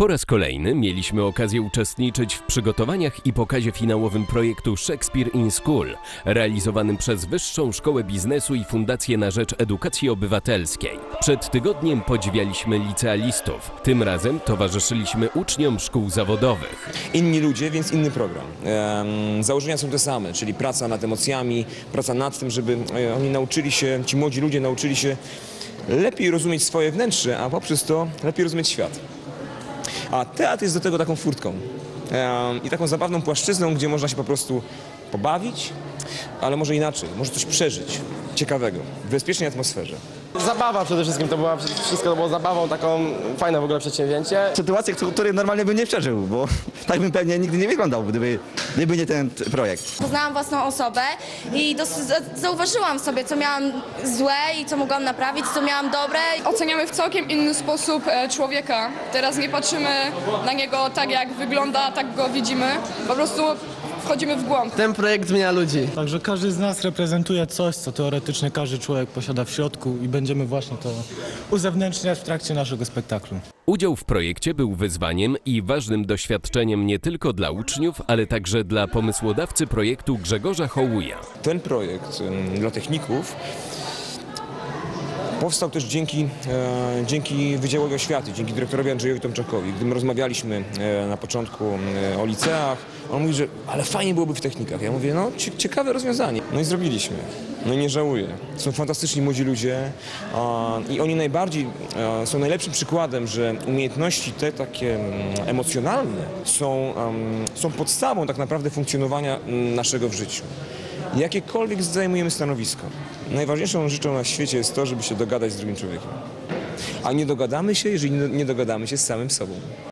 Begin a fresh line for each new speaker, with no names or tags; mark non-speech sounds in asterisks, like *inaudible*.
Po raz kolejny mieliśmy okazję uczestniczyć w przygotowaniach i pokazie finałowym projektu Shakespeare in School, realizowanym przez Wyższą Szkołę Biznesu i Fundację na Rzecz Edukacji Obywatelskiej. Przed tygodniem podziwialiśmy licealistów. Tym razem towarzyszyliśmy uczniom szkół zawodowych.
inni ludzie, więc inny program. Założenia są te same, czyli praca nad emocjami, praca nad tym, żeby e, oni nauczyli się, ci młodzi ludzie nauczyli się lepiej rozumieć swoje wnętrze, a poprzez to lepiej rozumieć świat. A teatr jest do tego taką furtką i taką zabawną płaszczyzną, gdzie można się po prostu pobawić, ale może inaczej, może coś przeżyć ciekawego, w bezpiecznej atmosferze.
Zabawa przede wszystkim, to była wszystko to było zabawą, taką fajne w ogóle przedsięwzięcie.
sytuację, któ- której normalnie bym nie przeżył, bo *laughs* tak bym pewnie nigdy nie wyglądał, gdyby, gdyby nie ten projekt.
Poznałam własną osobę i zauważyłam w sobie, co miałam złe i co mogłam naprawić, co miałam dobre.
Oceniamy w całkiem inny sposób e, człowieka. Teraz nie patrzymy na niego tak, jak wygląda, tak go widzimy. Po prostu wchodzimy w głąb.
Ten projekt zmienia ludzi.
Także każdy z nas reprezentuje coś, co teoretycznie każdy człowiek posiada w środku i będziemy właśnie to uzewnętrzniać w trakcie naszego spektaklu.
Udział w projekcie był wyzwaniem i ważnym doświadczeniem nie tylko dla uczniów, ale także dla pomysłodawcy projektu Grzegorza Hołuja.
Ten projekt dla techników powstał też dzięki, e, dzięki Wydziałowi Oświaty, dzięki dyrektorowi Andrzejowi Tomczakowi. Gdy my rozmawialiśmy e, na początku e, o liceach, on mówi, że ale fajnie byłoby w technikach. Ja mówię, no cie- ciekawe rozwiązanie. No i zrobiliśmy. No i nie żałuję. Są fantastyczni młodzi ludzie i oni najbardziej e, są najlepszym przykładem, że umiejętności te takie mm, emocjonalne są, są podstawą tak naprawdę funkcjonowania mm, naszego w życiu. Jakiekolwiek zajmujemy stanowisko, najważniejszą rzeczą na świecie jest to, żeby się dogadać z drugim człowiekiem. A nie dogadamy się, jeżeli nie dogadamy się z samym sobą.